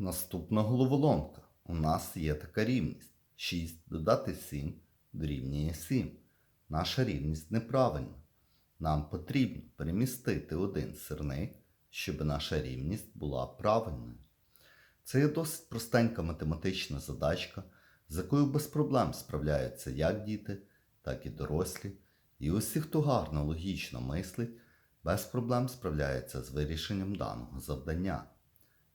Наступна головоломка. У нас є така рівність. 6 додати 7 дорівнює 7. Наша рівність неправильна. Нам потрібно перемістити один сирник, щоб наша рівність була правильною. Це є досить простенька математична задачка, з якою без проблем справляються як діти, так і дорослі. І усі, хто гарно логічно мислить, без проблем справляються з вирішенням даного завдання.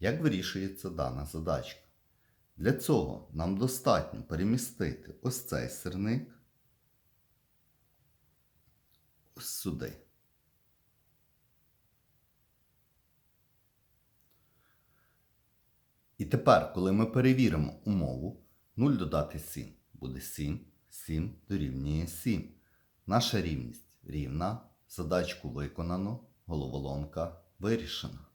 Як вирішується дана задачка? Для цього нам достатньо перемістити ось цей сирник ось сюди. І тепер, коли ми перевіримо умову, 0 додати 7 буде 7, 7 дорівнює 7. Наша рівність рівна, задачку виконано, головоломка вирішена.